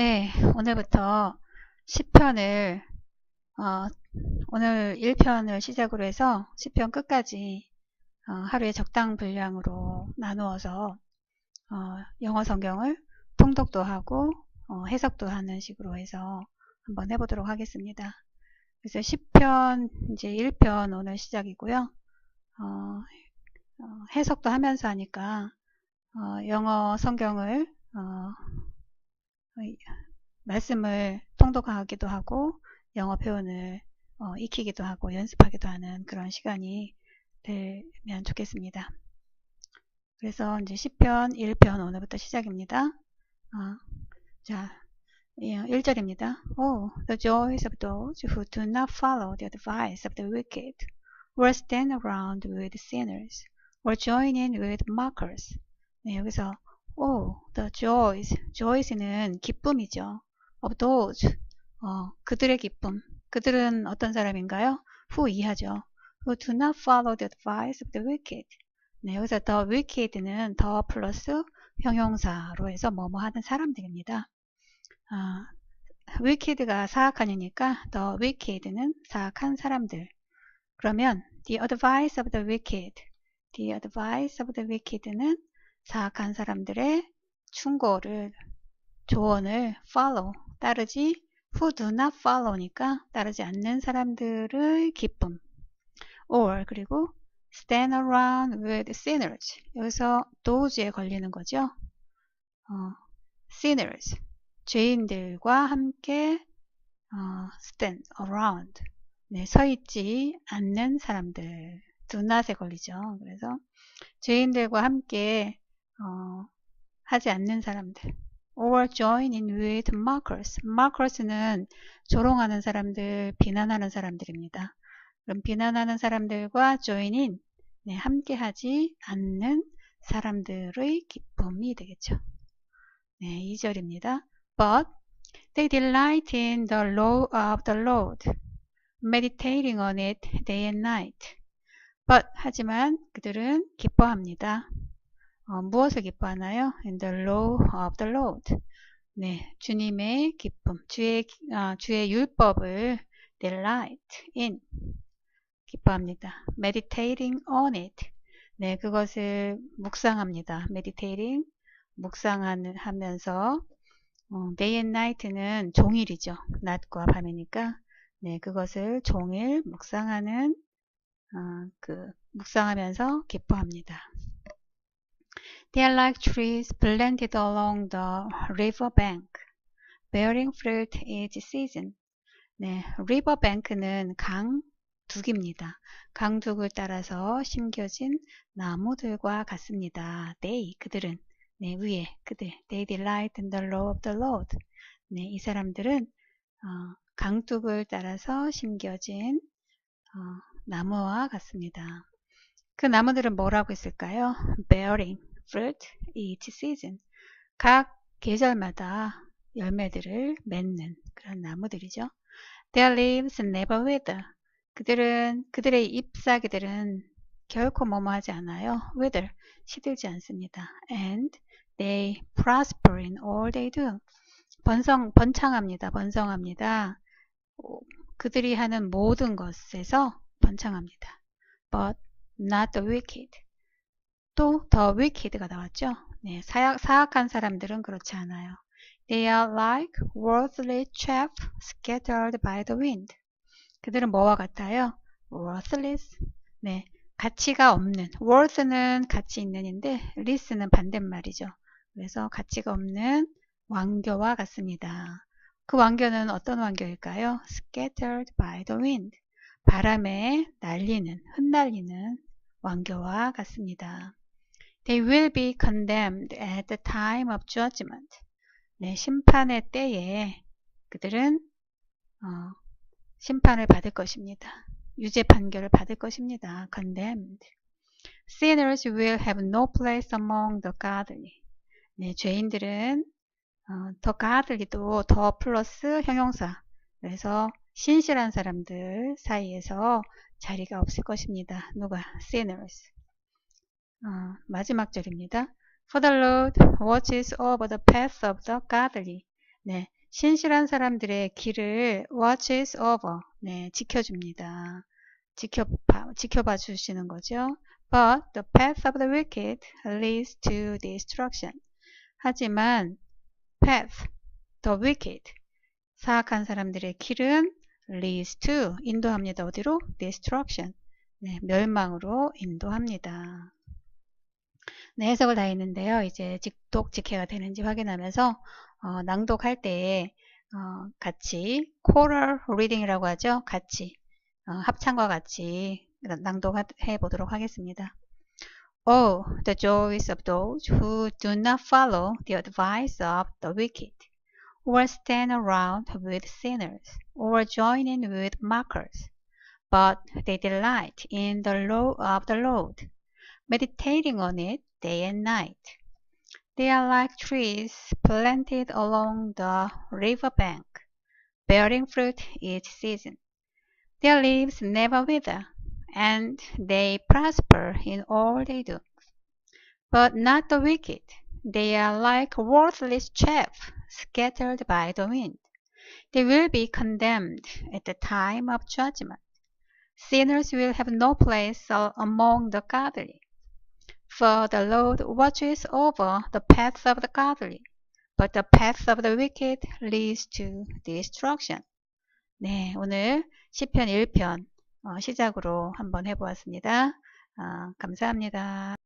네, 오늘부터 10편을 어, 오늘 1편을 시작으로 해서 10편 끝까지 어, 하루에 적당 분량으로 나누어서 어, 영어 성경을 통독도 하고 어, 해석도 하는 식으로 해서 한번 해보도록 하겠습니다. 그래서 10편 이제 1편 오늘 시작이고요. 어, 어, 해석도 하면서 하니까 어, 영어 성경을 말씀을 통독하기도 하고 영어 표현을 어, 익히기도 하고 연습하기도 하는 그런 시간이 되면 좋겠습니다. 그래서 이제 10편 1편 오늘부터 시작입니다. 어, 자, 1절입니다. Oh, the joys of those who do not follow the advice of the wicked, or stand around with sinners, or join in with mockers. 네, 여기서 Oh, the joys. joys는 기쁨이죠. of those. 어, 그들의 기쁨. 그들은 어떤 사람인가요? who 이하죠. who do not follow the advice of the wicked. 네, 여기서 the wicked는 더 플러스 형용사로 해서 뭐뭐 하는 사람들입니다. 아, wicked가 사악한이니까 the wicked는 사악한 사람들. 그러면 the advice of the wicked. the advice of the wicked는 사악한 사람들의 충고를 조언을 follow 따르지 who do not follow니까 따르지 않는 사람들의 기쁨 or 그리고 stand around with sinners 여기서 those에 걸리는 거죠 어, sinners 죄인들과 함께 어, stand around 네, 서 있지 않는 사람들 do not에 걸리죠 그래서 죄인들과 함께 어, 하지 않는 사람들 or join in with mockers. mockers는 조롱하는 사람들, 비난하는 사람들입니다. 그럼 비난하는 사람들과 join in, 네, 함께 하지 않는 사람들의 기쁨이 되겠죠. 네, 2절입니다. But they delight in the law of the Lord, meditating on it day and night. But 하지만 그들은 기뻐합니다. 어, 무엇을 기뻐하나요? In the law of the Lord. 네, 주님의 기쁨, 주의, 아, 주의 율법을 delight in 기뻐합니다. meditating on it. 네, 그것을 묵상합니다. meditating 묵상하면서 어, day and night는 종일이죠. 낮과 밤이니까 네, 그것을 종일 묵상하는 어, 그 묵상하면서 기뻐합니다. They are like trees planted along the river bank, bearing fruit each season. 네, river bank는 강 둑입니다. 강둑을 따라서 심겨진 나무들과 같습니다. They, 그들은, 네, 위에, 그들, they delight in the law of the Lord. 네, 이 사람들은 어, 강둑을 따라서 심겨진 어, 나무와 같습니다. 그 나무들은 뭐라고 했을까요? bearing, fruit each season. 각 계절마다 열매들을 맺는 그런 나무들이죠. Their leaves never wither. 그들은 그들의 잎사귀들은 결코 뭐뭐하지 않아요. wither 시들지 않습니다. And they prosper in all they do. 번성 번창합니다. 번성합니다. 그들이 하는 모든 것에서 번창합니다. But not the wicked. 또더 wicked가 나왔죠. 네, 사악, 사악한 사람들은 그렇지 않아요. They are like worthless chaff scattered by the wind. 그들은 뭐와 같아요? worthless. 네, 가치가 없는. worth는 가치 있는인데 less는 반대말이죠. 그래서 가치가 없는 왕교와 같습니다. 그 왕교는 어떤 왕교일까요? scattered by the wind. 바람에 날리는, 흩날리는 왕교와 같습니다. They will be condemned at the time of judgment. 네, 심판의 때에 그들은 어, 심판을 받을 것입니다. 유죄 판결을 받을 것입니다. condemned. Sinners will have no place among the godly. 네, 죄인들은 어, 더 godly도 더 플러스 형용사. 그래서 신실한 사람들 사이에서 자리가 없을 것입니다. 누가? sinners. 어, 마지막 절입니다. For the Lord watches over the path of the godly, 네, 신실한 사람들의 길을 watches over. 네, 지켜줍니다. 지켜봐, 지켜봐 주시는 거죠. But the path of the wicked leads to destruction. 하지만 path, the wicked, 사악한 사람들의 길은 leads to, 인도합니다. 어디로? destruction. 네, 멸망으로 인도합니다. 네, 해석을 다 했는데요. 이제 직독, 직해가 되는지 확인하면서 어, 낭독할 때 어, 같이 choral reading이라고 하죠. 같이 어, 합창과 같이 낭독해 보도록 하겠습니다. Oh, the joys of those who do not follow the advice of the wicked, or stand around with sinners, or join in with mockers. But they delight in the law of the Lord, meditating on it day and night. They are like trees planted along the river bank, bearing fruit each season. Their leaves never wither, and they prosper in all they do. But not the wicked. They are like worthless chaff scattered by the wind. They will be condemned at the time of judgment. Sinners will have no place among the godly. For the Lord watches over the paths of the godly, but the path of the wicked leads to destruction. 네, 오늘 시편 1편 어, 시작으로 한번 해보았습니다. 어, 감사합니다.